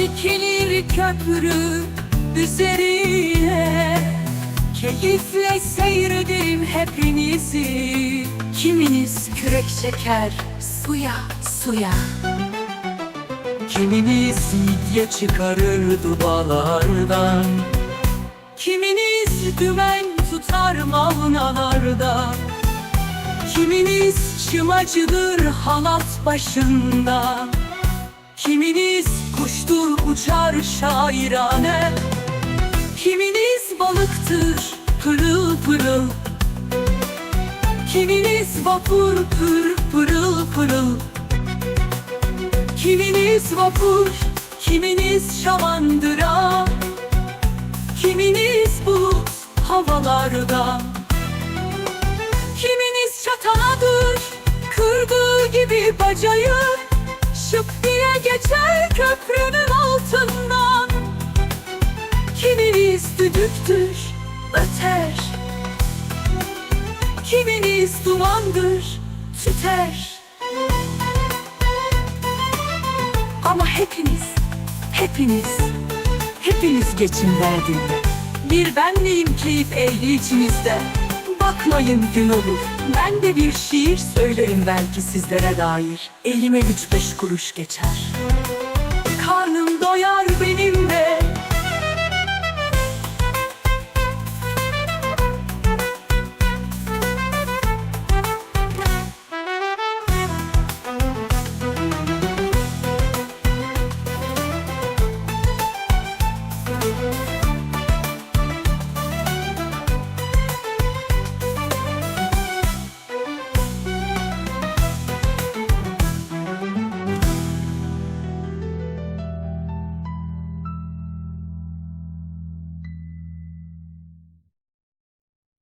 dikilir köprü üzerine. Keyifle seyredim hepinizi. Kiminiz kürek çeker suya suya? Kiminiz midye çıkarır dubalardan? Kiminiz dümen tutar mavnalarda Kiminiz çımacıdır halat başında uçar şairane. Kiminiz balıktır pırıl pırıl? Kiminiz vapur pır pırıl pırıl? Kiminiz vapur, kiminiz şamandıra? Kiminiz bulut havalarda? Kiminiz çatanadır Kırdığı gibi bacayı? Şıp diye geçer köprünün Kiminiz düdüktür öter. Kiminiz dumandır tüter. Ama hepiniz, hepiniz Hepiniz geçin derdinde Bir benleyim keyif ehli içinizde? Bakmayın gün olur. Ben de bir şiir söylerim belki sizlere dair. Elime üç beş kuruş geçer. Karnım doyar